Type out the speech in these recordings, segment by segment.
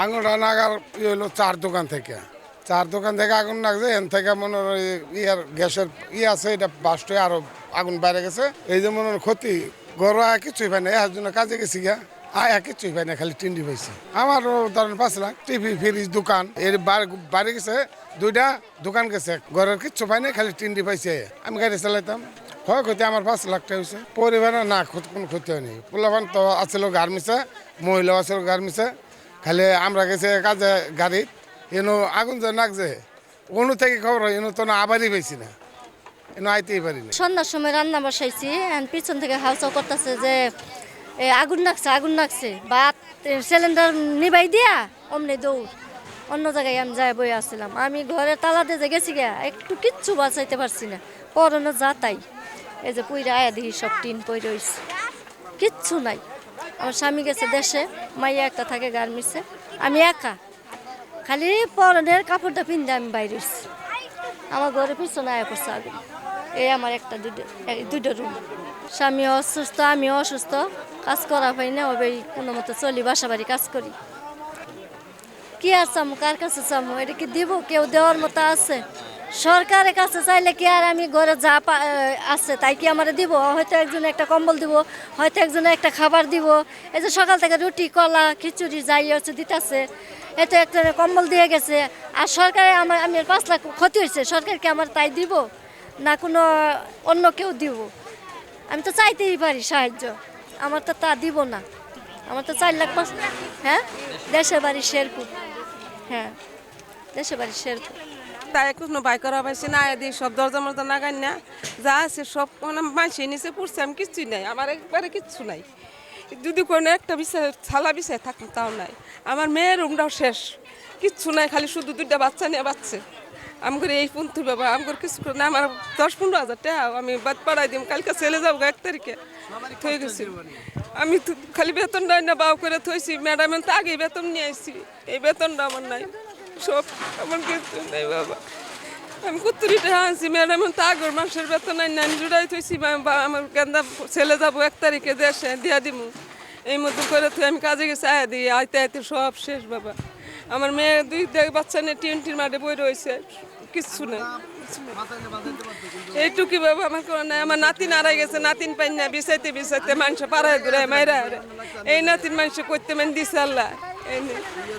আগুনটা নাগার ইয়ে হলো চার দোকান থেকে। চার দোকান থেকে আগুন লাগছে, এন থেকে মনে ইয়ার গ্যাসের ইয়ে আছে, এটা বাস্ট হয়ে আরও আগুন বাইরে গেছে। এই যে মনে ক্ষতি আর কিছুই পাই না এর জন্য কাজে গেছি গা আয়া কিছুই পাই না, খালি টিন্ডি পাইছি। আমারও ধরেন পাঁচ লাখ, টিভি, ফ্রিজ, দোকান, এর বাড়ি গেছে, দুইটা দোকান গেছে, ঘরের কিচ্ছু পাই না, খালি টিন্ডি পাইছে। আমি গাড়ি চালাইতাম হয় ক্ষতি আমার পাঁচ লাখ টাকা হয়েছে পরিবারের না, কোনো ক্ষতি হয়নি। পোলাপান তো আছিল গার্মিসে মহিলাও আছিল গার্মিসে খালি আমরা গেছে কাজে গাড়িত এনো আগুন যে নাকছে অনু থেকে খবর হয় এনো তো না আবারই পাইছি না। এনো আইতেই পারি না সন্ধ্যার সময় রান্না বসাইছি পিছন থেকে হাউসাও করতেছে যে এ, আগুন লাগছে আগুন লাগছে ভাত সিলিন্ডার নিবাই দিয়া অমনি দৌড়। অন্য জায়গায় আমি যাই বই আসছিলাম। আমি ঘরে তালা দিয়ে গেছি গিয়া একটু কিচ্ছু বাঁচাইতে পারছি না। পরনে যা তাই। এই যে পুইরা আয়া দেখি সব টিন পইরে হইছে। কিচ্ছু নাই। আমার স্বামী গেছে দেশে, মাইয়া একটা থাকে গার্মেন্টসে আমি একা। খালি পরনের কাপড়টা পিনতে আমি বাইরে আমার ঘরে পিছনে আয়া করছে আগুন। এই আমার একটা দুটো দুটো রুম। স্বামী অসুস্থ, আমি অসুস্থ। কাজ করা পাই না, ওই কোনো মতো চলি, বাসা বাড়ি কাজ করি। কি আর কার কাছে চামু? এটা কি দিব? কেউ দেওয়ার মতো আছে? সরকারের কাছে চাইলে কি আর আমি ঘরে যা আছে তাই কি আমার দিব? হয়তো একজন একটা কম্বল দিব, হয়তো একজনে একটা খাবার দিব। এই যে সকাল থেকে রুটি, কলা, খিচুড়ি যাই হচ্ছে, দিতেছে। এতো একটা কম্বল দিয়ে গেছে। আর সরকারে আমার, আমি পাঁচ লাখ ক্ষতি হয়েছে। সরকারকে আমার তাই দিব? না কোনো অন্য কেউ দিব? আমি তো চাইতেই পারি সাহায্য। আমার তো তা দিব না। আমার তো চার লাখ পাঁচ হ্যাঁ? দেশের বাড়ি শেরপুর। হ্যাঁ। দেশের বাড়ি শেরপুর। তাই কোনো বাই করা পাইছি না দিয়ে সব দরজা মরজা লাগাই না যা আছে সব মানে মানসি নিচে পড়ছে, আমি কিচ্ছুই নাই, আমার একবারে কিচ্ছু নাই। যদি কোনো একটা বিষয় ছালা বিষয় থাকুন তাও নাই। আমার মেয়ের রুমটাও শেষ, কিচ্ছু নাই, খালি শুধু দুইটা বাচ্চা নিয়ে বাচ্চা। আমি করে এই পন্থী বাবা আমি করে কিছু করে না, আমার দশ পনেরো হাজার টাকা, আমি বাদ পাড়াই দিম, কালকে চলে যাব এক তারিখে। থয়ে গেছি আমি খালি বেতনটা না, বাউ করে থইছি ম্যাডাম তো আগে বেতন নিয়ে আসছি এই বেতনটা আমার নাই। সব আমার কিছু নেই বাবা। আমি কুত্তুরি টাকা ম্যাডাম তো আগর মাসের বেতন আমি জুড়াই থইছি আমার গেন্দা ছেলে যাব এক তারিখে দেশে, দিয়া দিমু। এই মতো করে তুই আমি কাজে গেছি, আয়া দিই আইতে আইতে সব শেষ বাবা। আমার মেয়ে দুই বাচ্চা নিয়ে টিউনটির মাঠে বই রয়েছে কিচ্ছু নেই। এইটুকি বাবা আমার কোনো নাই, আমার নাতিন আড়াই গেছে, নাতিন পাই না, বিছাইতে বিছাইতে মানুষ পাড়ায় ঘুরায়, মাইরা এই নাতিন মানুষ করতে মান দিছে আল্লাহ।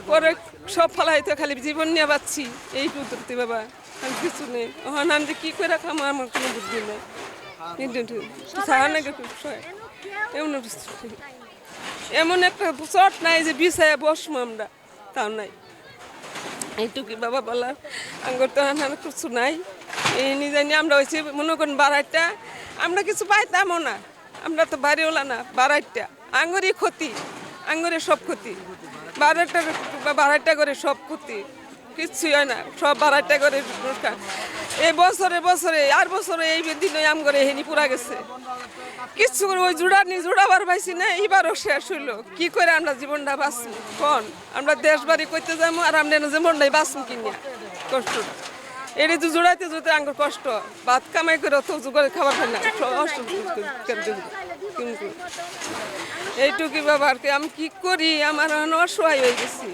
পরে সব ফালাইতে খালি জীবন নিয়ে পাচ্ছি এই কুদরতি বাবা, আর কিছু নেই। ওখানে আমি কি করে খামো? আমার কোনো বুদ্ধি নেই। এমন এমন একটা চট নাই যে বিছায় বসবো আমরা, তাও নাই। এইটুকি বাবা বলার আঙ্গুর তো কিছু নাই। এই নিজে নিয়ে আমরা হয়েছি, মনে করেন বাড়াইটা আমরা কিছু পাইতামও না। আমরা তো বাড়িওলা না বাড়াইটা আঙ্গুরই ক্ষতি, আঙ্গুরের সব ক্ষতি। বারোটা বারোটা করে সব ক্ষতি কিচ্ছুই হয় না, সব বারোটা করে। এই বছরে বছরে, আর বছরে এই দিনে আম করে হেনি পুরা গেছে। কিচ্ছু করে ওই জুড়া নি জুড়াবার পাইছি না, এইবারও শেষ হইল। কি করে আমরা জীবনটা বাঁচবো? কোন? আমরা দেশ বাড়ি করতে যাব আর আমরা জীবনটাই বাঁচবো কিনিয়া কষ্ট। এটি তো জোড়াইতে জোড়াতে আঙ্গুর কষ্ট। ভাত কামাই করে তো জোগাড়ে খাবার খাই না অসুবিধা কিন্তু এইটুকু বাবা আর আমি কি করি? আমার অসহায় হয়ে গেছি।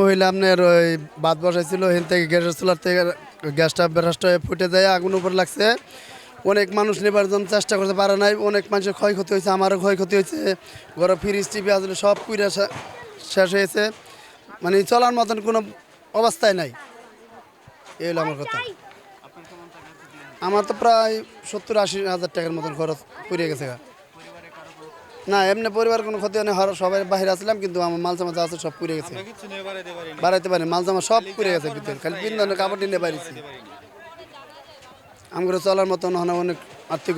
মহিলা আপনার ওই ভাত বসাইছিল হেন থেকে গ্যাসের চুলার থেকে গ্যাসটা ব্রাস্ট ফুটে যায়, আগুন উপর লাগছে। অনেক মানুষ নেবার জন্য চেষ্টা করতে পারে নাই, অনেক মানুষের ক্ষয়ক্ষতি হয়েছে, আমারও ক্ষয়ক্ষতি হয়েছে। ঘরে ফ্রিজ টিভি আসলে সব পুরে শেষ হয়েছে। মানে চলার মতন কোনো অবস্থায় নাই। এই হলো আমার কথা। আমার তো প্রায় সত্তর আশি হাজার টাকার মতন খরচ পুড়ে গেছে। না এমনি পরিবার কোনো ক্ষতি হয়নি সবাই বাইরে আসলাম কিন্তু আমার মাল জামা যা আছে সব পুড়ে গেছে। বাড়াইতে পারি মাল জামা সব পুড়ে গেছে ভিতরে খালি পিন্দানের কাপড় নিয়ে বাড়িছি আমার চলার মতন অনেক আর্থিক